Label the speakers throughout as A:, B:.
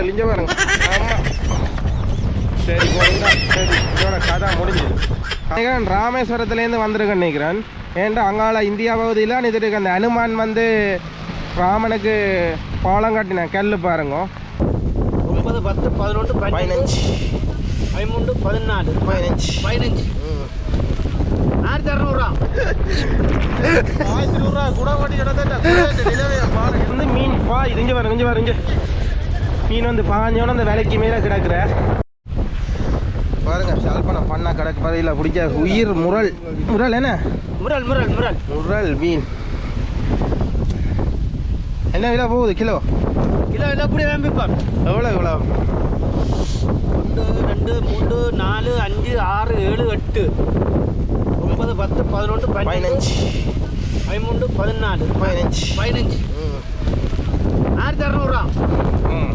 A: எழிஞ்ச பாருங்க ஆமா சரி சரி இதோட கதை முடிஞ்சுது. ராமேஸ்வரத்துலேருந்து வந்திருக்கேன் நினைக்கிறேன் ஏன்டா அங்கால இந்தியா பகுதியில் நிதிட்டு அந்த அனுமான் வந்து ராமனுக்கு பாலம் கட்டின கல் பாருங்க.
B: ஒன்பது பத்து பதினொன்று
A: பதினஞ்சு
B: பதிமூன்று பதினாலு.
A: பதினஞ்சு.
B: பதினஞ்சு. ஆயிரத்தி அறநூறுவா
A: ஆயிரத்தி நூறுரூவா கூட வட்டி வந்து மீன் பா இது இங்கே பாருங்க இங்கே பாருங்க மீன் வந்து பாஞ்சோன்னு அந்த விலைக்கு மேலே கிடக்குற. பாருங்க சால்பனம் பண்ணா கிடக்கு பதில பிடிக்க உயிர் முரல். முரல் என்ன?
B: முரல் முரல் முரல்.
A: முரல் மீன். என்ன விலை போகுது கிலோ?
B: கிலோ என்ன அப்படி வேம்பிப்பார்
A: எவ்வளோ எவ்வளோ
B: ஒன்று ரெண்டு மூன்று நாலு அஞ்சு ஆறு ஏழு எட்டு. ஒன்பது பத்து பதினொன்று
A: பதினஞ்சு.
B: பதிமூன்று பதினாலு.
A: பதினஞ்சு.
B: பதினஞ்சு. ஆயிரத்தி அறநூறுவா.
A: ம்.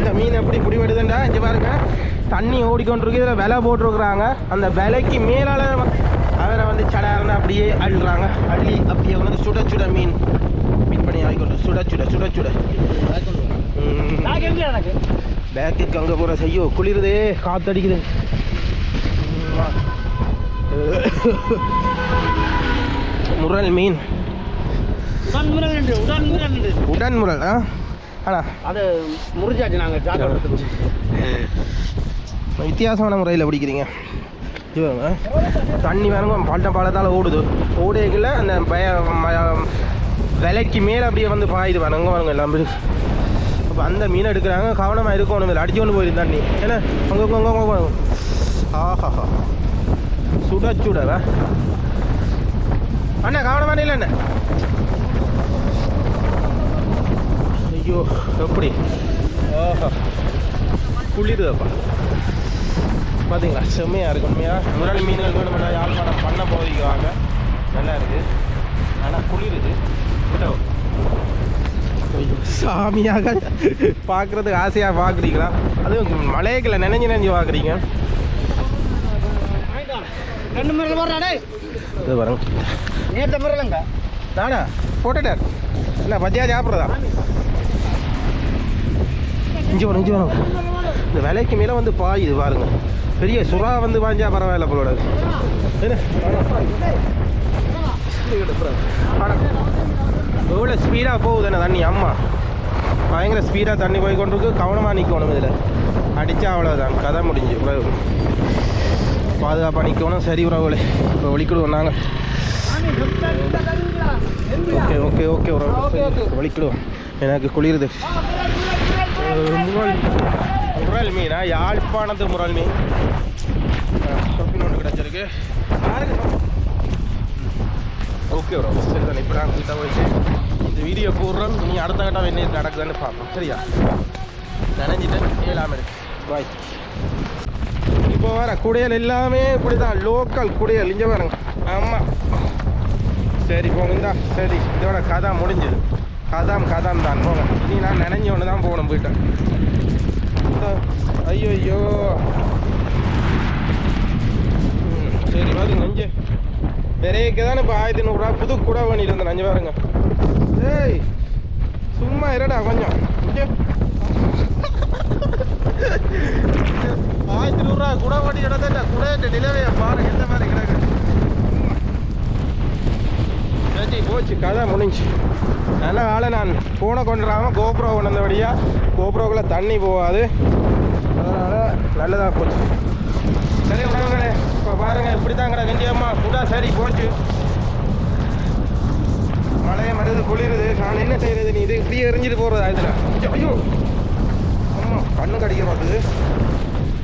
A: இந்த மீன் எப்படி பிடிபடுதுண்டா இங்கே பாருங்க. தண்ணி ஓடிக்கொண்டிருக்கு இதில் விலை போட்டிருக்கிறாங்க. அந்த விலைக்கு மேலால அவரை வந்து சடாரன்னு அப்படியே அள்ளுறாங்க. அள்ளி அப்படியே வந்து சுட சுட மீன் மீன் பண்ணி ஆகிக்கொண்டு சுட சுட சுட சுட. பேக்குக்கு அங்கே போகிற செய்யோ குளிருதே காத்தடிக்குது. முரல் மீன்.
B: உடன் முரல் உடன்
A: ஆ
B: அது முறிஞ்சாச்சு நாங்கள்
A: வித்தியாசமான முறையில் பிடிக்கிறீங்க. தண்ணி வேணுங்க பாட்டம் பாலத்தால் ஓடுது. ஓடையில் அந்த பய விலைக்கு மேலே அப்படியே வந்து பாயுது வேணுங்க வாங்க எல்லாம். அப்போ அந்த மீன் எடுக்கிறாங்க. கவனமாக இருக்கணும். இதில் அடிச்சு கொண்டு போயிடுது தண்ணி. ஏன்னா அங்கே அங்கே ஆஹா. சுட சுடவா அண்ணா கவனமான இல்லை அண்ணா ஐயோ எப்படி? ஆஹா குளிருதப்பா. பார்த்தீங்களா செம்மையாக இருக்கு உண்மையாக முரல் மீன்கள் வேணுமெண்டா யாழ்ப்பாணம் பண்ண போதிக்குவாங்க நல்லா இருக்கு. ஆனால் குளிருது. விட்டோ. ஐயோ, சாமியாக பார்க்குறதுக்கு ஆசையாக பார்க்குறீங்களா அதுவும் மலையக்கில் நினைஞ்சு நினைஞ்சு பார்க்குறீங்க
B: ரெண்டு முரல் வர்றாடே
A: இது பாருங்க.
B: நேற்று முரலுங்க
A: தானா போட்டுட்டார் என்ன பத்தியா சாப்பிட்றதா? இஞ்சி வரும் இஞ்சி வரும் இந்த விலைக்கு மேலே வந்து பாயுது பாருங்க. பெரிய சுறா வந்து பாஞ்சா பரவாயில்ல போலோட எவ்வளோ ஸ்பீடாக போகுது என்ன தண்ணி? அம்மா. பயங்கர ஸ்பீடாக தண்ணி போய் கொண்டிருக்கு. கவனமாக நிற்கணும் இதில். அடித்தா அவ்வளோதான் கதை முடிஞ்சு உறவு பாதுகாப்பாக நிற்கணும் சரி உறவுகளே இப்போ ஒழிக்கிடுவோம் நாங்கள் ஓகே ஓகே ஓகே உறவு ஒழிக்கிடுவோம் எனக்கு குளிருது. அஹ், முரல். மீனா யாழ்ப்பாணத்து முரல் மீன். சொப்பின் ஒன்று கிடச்சிருக்கு. ஓகே ப்ரோ சரி தான் இப்போ நான் கிட்ட போயிட்டு இந்த வீடியோ போடுறோம் நீ அடுத்த கட்டம் என்ன நடக்குதுன்னு பார்ப்போம். சரியா? நினைஞ்சிட்டேன் ஏழாம இருக்கு. பாய் இப்போ வர குடையல் எல்லாமே இப்படி தான் லோக்கல் குடையல் இங்கே பாருங்க. ஆமாம் சரி போங்க சரி இதோட கதை முடிஞ்சுது. கதாம் கதாம் தான். போங்க. இனி நான் நினைஞ்ச ஒன்று தான் போகணும் போயிட்டேன் ஐயோ ஐயோ ம், சரி பாருங்க நஞ்சு விரைக்கு தானே இப்போ ஆயிரத்தி நூறுரூவா புது கூட பண்ணிட்டு இருந்தேன். நஞ்சு பாருங்க. ஏய் சும்மா இருடா கொஞ்சம். இங்கே. ஆயிரத்தி நூறுரூவா கூட பண்ணி இடத்த கூட நிலவையை பாருங்க எந்த மாதிரி கிடக்கு சரி போச்சு கதை முடிஞ்சு. நல்ல ஆளை நான். ஃபோனை கொண்டுறாம கோப்ரோ கொண்டு வந்தபடியாக கோப்ரோக்குள்ளே தண்ணி போகாது. அதனால் நல்லதாக போச்சு. சரி உணவுங்களே இப்போ பாருங்கள் இப்படி தான் கிடக்கு இந்தியம்மா கூட சரி போச்சு. மழையை மருது குளிருது. நான் என்ன செய்யறது நீ? இது இப்படியே எரிஞ்சிட்டு போகிறது ஆயிரத்தில். ஐயோ. ஆமாம் கண்ணு கடிக்க மாட்டுது.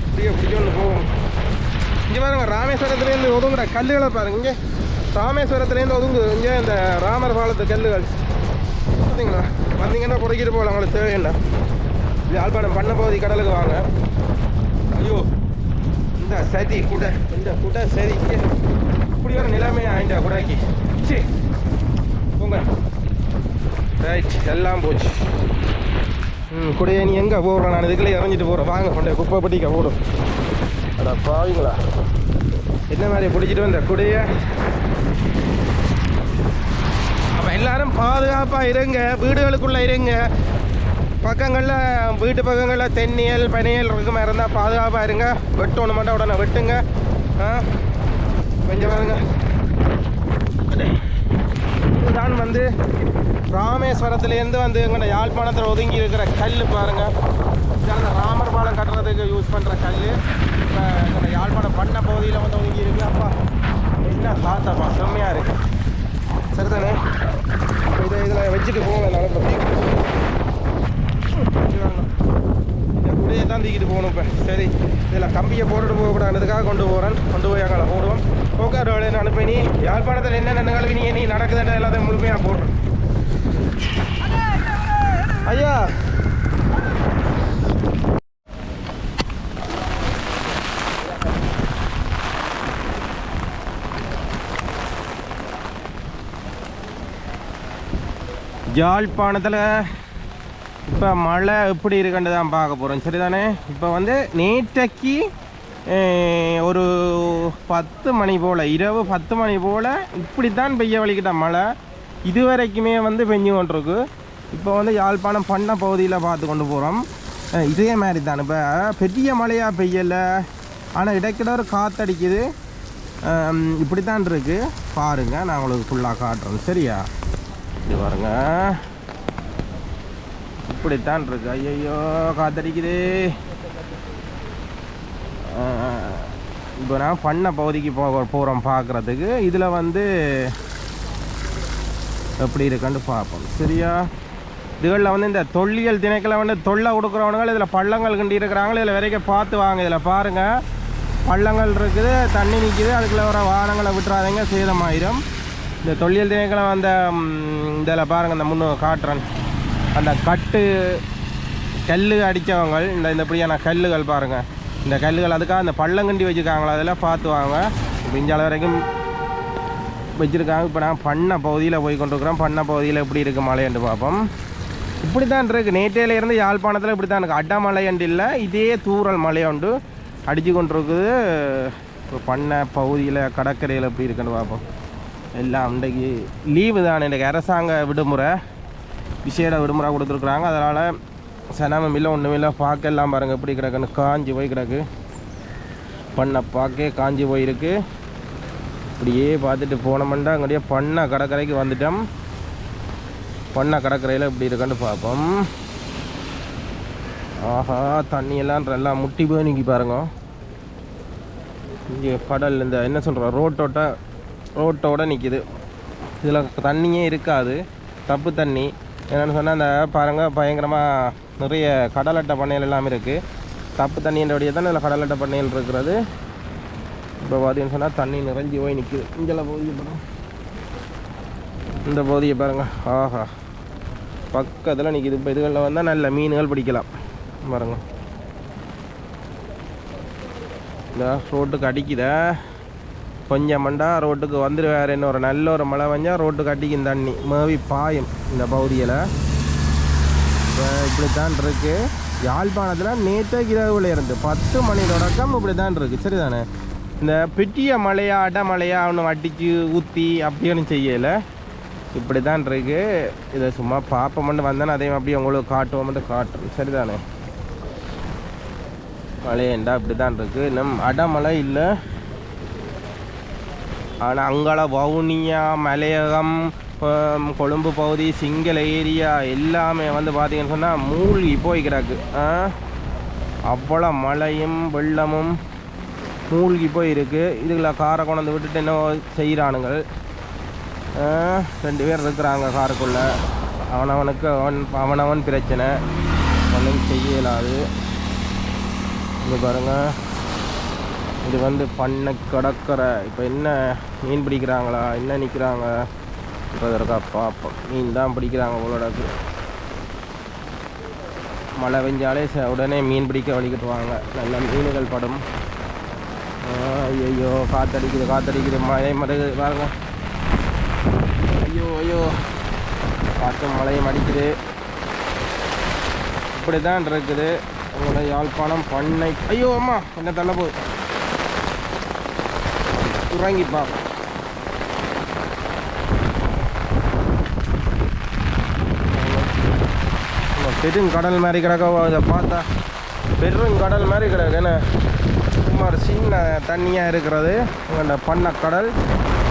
A: இப்படியே பிடிக்கொண்டு போகும். இங்கே பாருங்கள் ராமேஸ்வரத்துலேருந்து ஒதுங்குற கல்லுகளை பாருங்க இங்கே. ராமேஸ்வரத்துலேருந்து ஒதுங்கு. இங்கே இந்த ராமர் பாலத்து கல்லுகள். பார்த்தீங்களா வந்தீங்கன்னா புடைக்கிட்டு போகலாம். உங்களுக்கு தேவையில்லை யாழ்ப்பாணம் பண்ண பகுதி கடலுக்கு வாங்க. ஐயோ இந்த சரி குடை இந்த குடை சரி. இப்படி ஒரு நிலைமை ஆயிட்டா குடைக்கு. சரி போங்க. ரைட் எல்லாம் போச்சு. ம் குடையை நீ எங்கே போகிறோம் நான் இதுக்குள்ளே இறஞ்சிட்டு போகிறேன் வாங்க கொண்டே குப்பை பட்டிக்க போடும் அடா பாவீங்களா. என்ன மாதிரி பிடிச்சிட்டு வந்த குடையை அப்போ எல்லாரும் பாதுகாப்பாக இருங்க வீடுகளுக்குள்ளே இருங்க. பக்கங்களில் வீட்டு பக்கங்களில் தென்னியல் பனியல் இருக்குமா இருந்தால் பாதுகாப்பாக இருங்க. வெட்டணும் மட்டும் உடனே வெட்டுங்க. ஆ? கொஞ்சம் பாருங்க. இதுதான் வந்து ராமேஸ்வரத்துலேருந்து வந்து எங்கள்ட யாழ்ப்பாணத்தில் ஒதுங்கி இருக்கிற கல் பாருங்கள் இதான் அந்த ராமர் பாலம் கட்டுறதுக்கு யூஸ் பண்ணுற கல் இப்போ எங்கள்ட யாழ்ப்பாணம் பண்ண பகுதியில் வந்து ஒதுங்கி இருக்கு. அப்பா என்ன காத்தாப்பா செம்மையாக இருக்குது சரிதானே இதை இதில் வச்சுட்டு போங்க நடந்து இப்படியே தான் தூக்கிட்டு போகணும் இப்போ. சரி இதில் கம்பியை போட்டுட்டு போகக்கூடாதுக்காக கொண்டு போகிறேன் கொண்டு போய் அங்கே போடுவோம். ஓகே ரோடு அனுப்பி நீ யாழ்ப்பாணத்தில் என்னென்ன நிகழ்வு நீ நீ நடக்குதுன்ற எல்லாத்தையும் முழுமையாக போடுறேன். ஐயா யாழ்ப்பாணத்தில் இப்போ மழை எப்படி இருக்குன்னு தான் பார்க்க போகிறோம் சரிதானே? இப்போ வந்து நேற்றைக்கு ஒரு பத்து மணி போல் இரவு பத்து மணி போல் இப்படி தான் பெய்ய வலிக்கிட்ட மழை. இது வரைக்குமே வந்து பெஞ்சு கொண்டிருக்கு. இப்போ வந்து யாழ்ப்பாணம் பண்ண பகுதியில் பார்த்து கொண்டு போகிறோம் இதே மாதிரி தான் இப்போ பெரிய மழையாக பெய்யலை. ஆனால் இடைக்கிட ஒரு காற்றடிக்குது இப்படி தான் இருக்குது பாருங்கள் நான் உங்களுக்கு ஃபுல்லாக காட்டுறோம் சரியா? இது பாருங்க. இப்படித்தான் இருக்கு. ஐயோ காத்தடிக்குது. இப்போ நான் பண்ண பகுதிக்கு போக போகிறோம் பார்க்குறதுக்கு இதில் வந்து எப்படி இருக்குன்னு பார்ப்போம். சரியா? இதுகளில் வந்து இந்த தொல்லியல் திணைக்கில் வந்து தொல்லை கொடுக்குறவனுங்க இதில் பள்ளங்கள் கிண்டி இருக்கிறாங்களே இதில் வரைக்கும் பார்த்து வாங்க. இதில் பாருங்கள் பள்ளங்கள் இருக்குது தண்ணி நிற்கிது அதுக்குள்ள வர வாகனங்களை விட்டுறாதீங்க. சேதமாயிரும். இந்த தொழில் திணைக்களம் அந்த இதில் பாருங்கள் இந்த முன்னு காட்டுறேன். அந்த கட்டு கல் அடித்தவங்க இந்த இந்த இப்படியான கல்லுகள் பாருங்கள் இந்த கல்லுகள் அதுக்காக அந்த பள்ளங்கண்டி வச்சுருக்காங்களா அதெல்லாம் பார்த்து வாங்க. இப்போ இஞ்சால வரைக்கும் வச்சுருக்காங்க. இப்போ நான் பண்ண பகுதியில் போய் கொண்டிருக்கிறோம். பண்ண பகுதியில் எப்படி இருக்குது மலையண்டு பார்ப்போம் இப்படி தான் இருக்குது நேற்றையில இருந்து யாழ்ப்பாணத்தில் இப்படி தான் இருக்குது அட்டமலையண்டு இல்லை இதே தூரல் மலையண்டு அடித்து கொண்டிருக்குது. இப்போ பண்ண பகுதியில் கடற்கரையில் எப்படி இருக்குன்னு பார்ப்போம் எல்லாம் இன்றைக்கு லீவு தான். இன்றைக்கு அரசாங்க விடுமுறை விசேட விடுமுறை கொடுத்துருக்குறாங்க. அதனால் சனமும் இல்லை ஒன்றும் இல்லை. பார்க்க எல்லாம் பாருங்கள் எப்படி கிடக்குன்னு. காஞ்சி போய் கிடக்கு. பண்ணை பார்க்கே காஞ்சி போயிருக்கு. இப்படியே பார்த்துட்டு போனோம்னா அங்கேயே பண்ண கடற்கரைக்கு வந்துட்டோம். பண்ண கடற்கரையில் இப்படி இருக்கான்னு பார்ப்போம். ஆஹா தண்ணியெல்லாம் முட்டி போய் நிற்கி பாருங்க. இங்கே கடல் இந்த என்ன சொல்கிறோம் ரோட்டோட்ட ரோட்டோட நிற்கிது இதில் தண்ணியே இருக்காது. தப்பு தண்ணி. என்னென்னு சொன்னால் அந்த பாருங்கள் பயங்கரமாக நிறைய கடல் அட்டை பண்ணைகள் எல்லாம் இருக்குது தப்பு தண்ணின்றபடியே தான் இதில் கடல் அட்டை பண்ணைகள் இருக்கிறது. இப்போ பார்த்தீங்கன்னு சொன்னால் தண்ணி நிறைஞ்சி போய் நிற்குது இங்கே பகுதியை பாருங்கள் இந்த பகுதியை பாருங்கள் ஆஹா. பக்கத்தில் நிற்கிது இப்போ இதுகளில் வந்தால் நல்ல மீன்கள் பிடிக்கலாம். பாருங்கள் இந்த ரோட்டுக்கு அடிக்குதா. கொஞ்சம் மண்டா ரோட்டுக்கு வந்துடுவாருன்னு ஒரு நல்ல ஒரு மழை வஞ்சால் ரோட்டுக்கு அடிக்கும் தண்ணி. மேவி பாயும் இந்த பகுதியில். இப்போ இப்படித்தான் இருக்குது யாழ்ப்பாணத்தில் நேற்று இரவுல இருந்து பத்து மணி தொடக்கம் இப்படி தான் இருக்குது சரிதானே? இந்த பெட்டிய மழையா அடமழையா ஒன்று அடிச்சு ஊற்றி அப்படின்னு செய்யலை. இப்படி தான் இருக்குது இதை சும்மா பார்ப்போம்னு வந்தேன் அதையும் அப்படியே உங்களுக்கு காட்டுவோம்னு காட்டுறேன். சரிதானே? மழையண்டா இப்படி தான் இருக்குது இன்னும் அடமழை இல்லை. ஆனால் அங்கால வவுனியா மலையகம் கொழும்பு பகுதி சிங்கள ஏரியா எல்லாமே வந்து பார்த்தீங்கன்னு சொன்னால் மூழ்கி போய் கிடக்கு. ஆ? அவ்வளோ மழையும் வெள்ளமும் மூழ்கி போய் இருக்குது இதுகளை காரை கொண்டு விட்டுட்டு என்ன செய்கிறானுங்கள் ரெண்டு பேர் இருக்கிறாங்க காருக்குள்ளே. அவனவனுக்கு அவன் அவனவன் பிரச்சனை. ஒன்றும் செய்யலாது. இது பாருங்கள் இது வந்து பண்ணை கடற்கரை. இப்போ என்ன மீன் பிடிக்கிறாங்களா? என்ன நிற்கிறாங்க இருக்கா பார்ப்போம் மீன் தான் பிடிக்கிறாங்க உங்களோடக்கு மழை பெஞ்சாலே உடனே மீன் பிடிக்க வலிக்கிட்டுவாங்க நல்ல மீன்கள் படும். ஐயோ காத்தடிக்குது காத்தடிக்குது. மழை மருகு பாருங்க. ஐயோ ஐயோ. காற்றும் மழையும் அடிக்குது. இப்படி தான் இருக்குது. உங்களோட யாழ்ப்பாணம் பண்ணை. ஐயோ அம்மா என்ன தள்ள போகுது? உறங்கிப்பான் பெருங்கடல் மாதிரி கிடக்கவோ அதை பார்த்தா பெருங்கடல் மாதிரி கிடக்கு. என்ன? சுமார் சின்ன தண்ணியாக இருக்கிறது. அந்த கடல்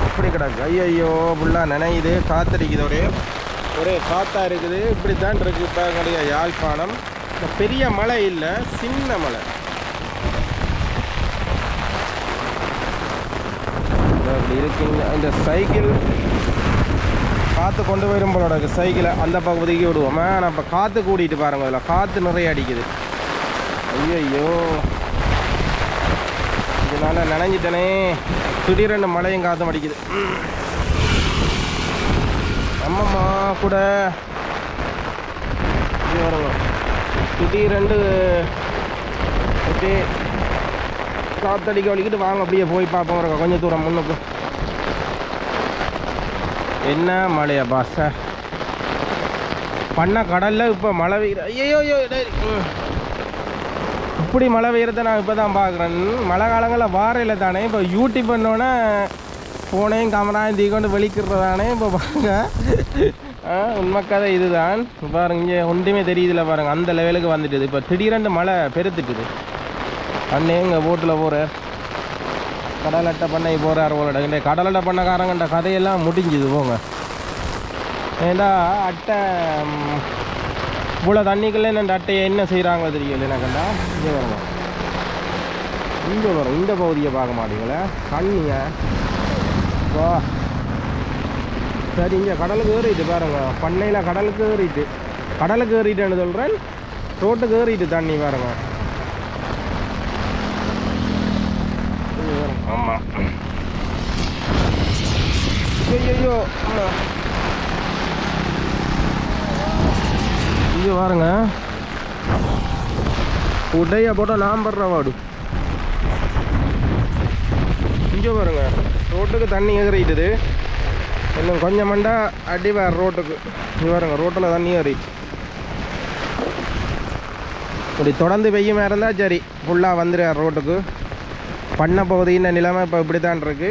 A: இப்படி கிடக்கு. ஐயையோ ஃபுல்லாக நினையுது. காத்திருக்குது ஒரே ஒரே காற்றாக இருக்குது. இப்படி தான் இருக்குது இப்போ எங்களுடைய யாழ்ப்பாணம். பெரிய மலை இல்லை சின்ன மலை. இதோ இந்த சைக்கிள் காற்று கொண்டு வரும் போலோட சைக்கிளை அந்த பகுதிக்கு விடுவோம். ஆனால் இப்போ காற்று கூட்டிகிட்டு பாருங்கள் அதில் காற்று நிறைய அடிக்குது. ஐயோ இதனால நனைஞ்சிட்டனே. திடீரென்று மழையும் காற்றும் அடிக்குது. அம்மம்மா கூட. வருங்க திடீரெண்டு அப்படியே காத்தடிக்க வலிக்கிட்டு வாங்க அப்படியே போய் பார்ப்போம். கொஞ்சம் தூரம் முன்னுக்கு. என்ன மழையா பாச பண்ண கடல்ல இப்போ மழை பெய்கிற ஐயோ ஐயோ இப்படி மழை பெய்கிறத நான் இப்போ தான் பார்க்குறேன் மழை காலங்களில் வாரையில் தானே இப்போ யூடியூப் பண்ணோன்னே ஃபோனையும் கேமராயும் தீக்கொண்டு வெளிக்கிறதானே இப்போ பாருங்க. ஆ, உண்மை கதை இதுதான். பாருங்க இங்கே ஒன்றுமே தெரியுதுல பாருங்க. அந்த லெவலுக்கு வந்துட்டுது. இப்போ திடீரென்று மழை பெருத்துட்டுது. அண்ணே இங்கே போட்டில் போகிற கடல் அட்டை பண்ணை போகிறார் போல இந்த கடல் அட்டை பண்ணக்காரங்கன்ற கதையெல்லாம் முடிஞ்சுது போங்க. ஏண்டா அட்டை இவ்வளோ தண்ணிக்குள்ளே இந்த அட்டையை என்ன செய்கிறாங்களோ தெரியல எனக்குண்டா? இங்கே வருங்க இங்கே வரும் இந்த பகுதியை பார்க்க மாட்டீங்களே? தண்ணிய. வா. சரி இங்கே கடலுக்கு ஏறிட்டு பாருங்க. பண்ணையில் கடலுக்கு ஏறிட்டு கடலுக்கு ஏறிட்டேன்னு சொல்கிறேன் ரோட்டுக்கு ஏறிட்டு தண்ணி பாருங்க. இங்க பாருங்க. ஆமா ஐயோ இங்கே பாருங்க. உடைய போட்டால் படுற வாடு இங்கே பாருங்க. ரோட்டுக்கு தண்ணி ஏறிட்டுது. இன்னும் கொஞ்சம் மண்டா அடி வேற ரோட்டுக்கு. இங்கே பாருங்க ரோட்டில் தண்ணி ஏறிட்டு இப்படி தொடர்ந்து பெய்யுமா இருந்தால் சரி. ஃபுல்லாக வந்துடுவார் ரோட்டுக்கு. பண்ண பகுதியின் நிலைமை இப்போ இப்படி தான் இருக்கு.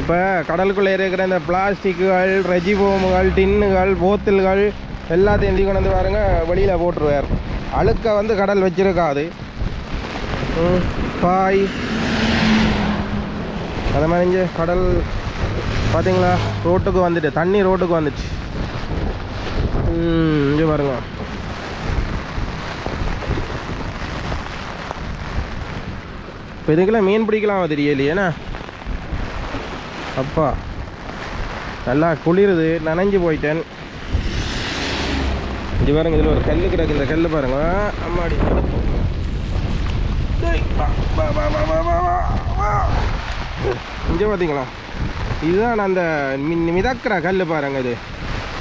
A: இப்போ கடலுக்குள்ளே இருக்கிற இந்த பிளாஸ்டிக்குகள் ரெஜிபோமுகள் டின்னுகள் போத்தல்கள் எல்லாத்தையும் எந்தி கொண்டு வந்து பாருங்க வெளியில் போட்டுருவார். அழுக்க வந்து கடல் வச்சிருக்காது. பாய். அதை மாதிரி கடல் பார்த்தீங்களா ரோட்டுக்கு வந்துட்டு தண்ணி ரோட்டுக்கு வந்துச்சு. இங்கே பாருங்க. இப்போ இதுக்கெல்லாம் மீன் பிடிக்கலாம் தெரியலையே ஏன்னா? அப்பா. நல்லா குளிருது நனைஞ்சு போயிட்டேன். இது பாருங்க இதில் ஒரு கல் கிடக்கு இந்த கல் பாருங்க. அம்மாடி. இங்கே பார்த்தீங்களா இதுதான் அந்த மி- மிதக்கிற கல் பாருங்க இது.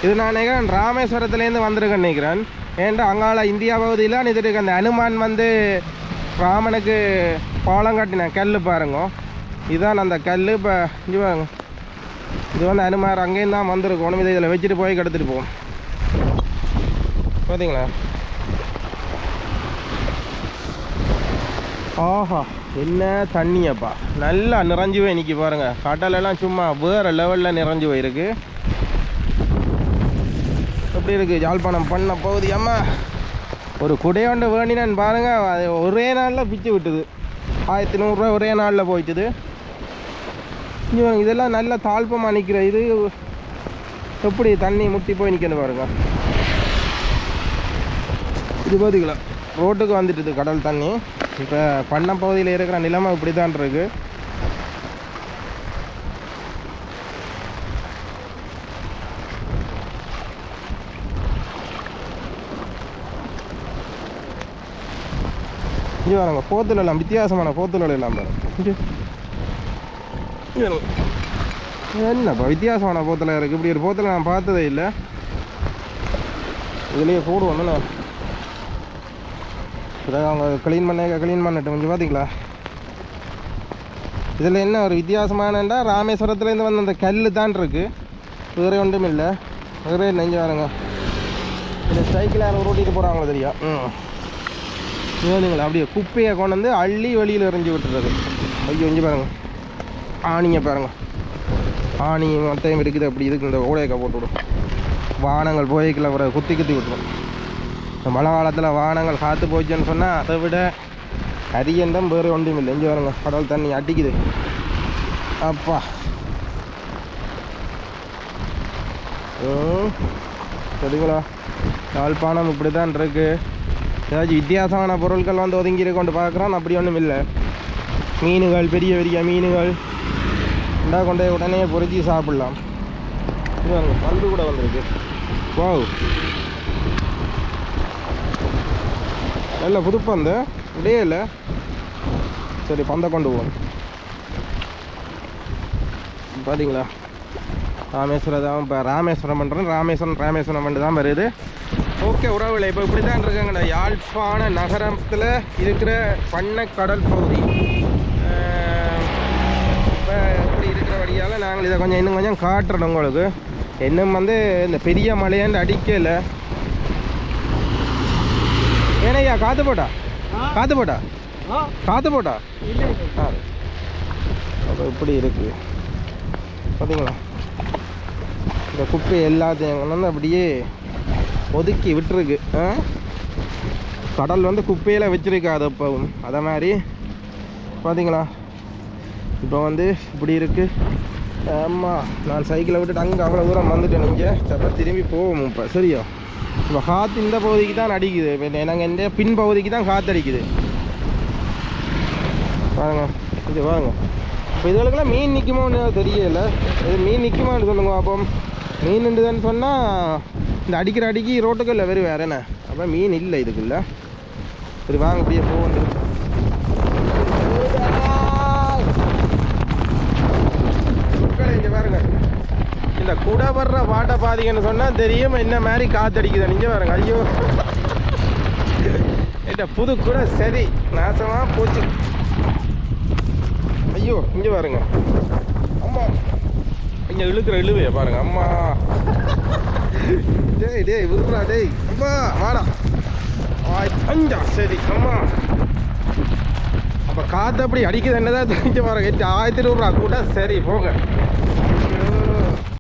A: இது நான் நினைக்கிறேன் ராமேஸ்வரத்துலேருந்து வந்திருக்கேன்னு நினைக்கிறேன். ஏன்டா அங்கால இந்தியா பகுதியில் இது அந்த அனுமான் வந்து ராமனுக்கு பாலம் கட்டின கல் பாருங்க. இதுதான் அந்த கல் இப்போ இது பாருங்க. இது வந்து அனுமார் அங்கேயும் தான் வந்திருக்கோம் இதை இதில் வச்சுட்டு போய் கெடுத்துட்டு போவோம். பார்த்தீங்களா ஆஹா என்ன தண்ணியப்பா. நல்லா நிறைஞ்சு போய் நிற்கி பாருங்க. கடலெல்லாம் சும்மா வேறு லெவலில் நிறைஞ்சு போயிருக்கு எப்படி இருக்கு? ஜாழ்ப்பாணம் பண்ண பகுதி அம்மா. ஒரு குடையோண்ட வேண்டினான்னு பாருங்க. அது ஒரே நாளில் பிச்சு விட்டுது. ஆயிரத்தி நூறுரூவா ஒரே நாளில் போயிட்டுது. இதெல்லாம் நல்ல தாழ்ப்பமாக நிற்கிற இது. எப்படி தண்ணி முட்டி போய் நிற்கணும் பாருங்க. இது பார்த்துக்கலாம் ரோட்டுக்கு வந்துட்டுது கடல் தண்ணி. இப்போ பண்ண பகுதியில் இருக்கிற நிலைமை இப்படி தான் இருக்குது இங்கே பாருங்க போத்துல எல்லாம் வித்தியாசமான போத்துல எல்லாம் என்னப்பா வித்தியாசமான போத்தில் இருக்குது இப்படி ஒரு போத்தில் நான் பார்த்ததே இல்லை. இதுலேயே போடுவோம்ல. இதை அவங்க க்ளீன் பண்ண க்ளீன் பண்ணட்டு கொஞ்சம் பார்த்தீங்களா இதில் என்ன ஒரு வித்தியாசமானண்டா ராமேஸ்வரத்துலேருந்து வந்த அந்த கல் தான் இருக்குது வேறு ஒன்றும் இல்லை. வேறு நெஞ்சு பாருங்க. இந்த சைக்கிள் யாரும் ஓட்டிட்டு போகிறாங்களோ தெரியும் ம். வேணுங்களா அப்படியே குப்பையை கொண்டு வந்து அள்ளி வெளியில் எறிஞ்சு விட்டுறது. ஐயோ இஞ்சி பாருங்க. ஆணியை பாருங்க. ஆணி மொத்தையும் இருக்குது. அப்படி இதுக்கு இந்த ஓடையக்கா போட்டு விடும். வானங்கள் போய்க்கில் அப்புறம் குத்தி குத்தி விட்டுரும். இந்த மழை காலத்தில் வானங்கள் காற்று போச்சுன்னு சொன்னால் அதை விட அதிகந்தம் வேறு ஒன்றும் இல்லை இங்கே வருங்க கடல் தண்ணி அடிக்குது. அப்பா. சரிங்களா யாழ்ப்பாணம் இப்படி தான் இருக்குது ஏதாச்சும் வித்தியாசமான பொருட்கள் வந்து ஒதுங்கி கொண்டு பார்க்குறோம் அப்படி ஒன்றும் இல்லை மீனுகள் பெரிய பெரிய மீனுகள். இந்தா கொண்டு போய் உடனே பொறிச்சி சாப்பிட்லாம். இது பாருங்க, பந்து கூட வந்திருக்கு. வாவ். நல்ல புது பந்து இல்லை சரி பந்தை கொண்டு போவோம். பார்த்தீங்களா ராமேஸ்வரம் தான் இப்போ ராமேஸ்வரம் பண்ணுறேன் ராமேஸ்வரம் ராமேஸ்வரம் பண்ணி தான் வருது. ஓகே உறவுகளை இப்போ இப்படி தான் இருக்காங்கண்ணா யாழ்ப்பாண நகரத்தில் இருக்கிற பண்ணை கடல் பகுதி இப்போ இப்படி இருக்கிற வழியால் நாங்கள் இதை கொஞ்சம் இன்னும் கொஞ்சம் காட்டுறோம் உங்களுக்கு. இன்னும் வந்து இந்த பெரிய மலையாண்டு அடிக்கலை. ஏனையா காற்று போட்டா? காற்று போட்டா? காற்று போட்டா? அப்போ இப்படி இருக்கு. பார்த்தீங்களா இந்த குப்பை எல்லாத்தையும் அப்படியே ஒதுக்கி விட்டுருக்கு. ஆ? கடல் வந்து குப்பையில் வச்சிருக்காது அப்பவும். அதை மாதிரி பார்த்தீங்களா இப்போ வந்து இப்படி இருக்கு. ஆமாம் நான் சைக்கிளை விட்டுட்டு அங்கே அவ்வளோ தூரம் வந்துட்டேன் நீங்கள் திரும்பி போவோம் இப்போ. சரியா? இப்போ காற்று இந்த பகுதிக்கு தான் அடிக்குது. இப்போ எனக்கு இந்த பின் பகுதிக்கு தான் காற்று அடிக்குது பாருங்க இது பாருங்க இப்போ இதுகளுக்கெல்லாம் மீன் நிற்குமோன்னு தெரியல. இது மீன் நிற்குமான்னு சொல்லுங்க அப்போ மீன் இருந்ததுன்னு சொன்னால் இந்த அடிக்கிற அடிக்கி ரோட்டுக்கு இல்லை வெறும் வேற என்ன? அப்போ மீன் இல்லை இதுக்குள்ள. சரி வாங்க அப்படியே போவோம். இங்கே பாருங்க. இந்த குடை வர்ற வாட்டை பாதிங்கன்னு சொன்னால் தெரியும் என்ன மாதிரி காத்தடிக்குது. நீங்கள் பாருங்க ஐயோ. இந்த புது கூட சரி நாசமாக போச்சு. ஐயோ இங்கே பாருங்க. அம்மா. இங்கே இழுக்கிற இழுவைய பாருங்க அம்மா. டேய் டேய் விடுறா டேய். அம்மா வாடா. ஆய், அஞ்சா சரி அம்மா. அப்போ காற்று அப்படி அடிக்குது என்னதான் தெரிஞ்ச பாருங்க. ஆயிரத்தி நூறுரூவா கூட சரி போங்க.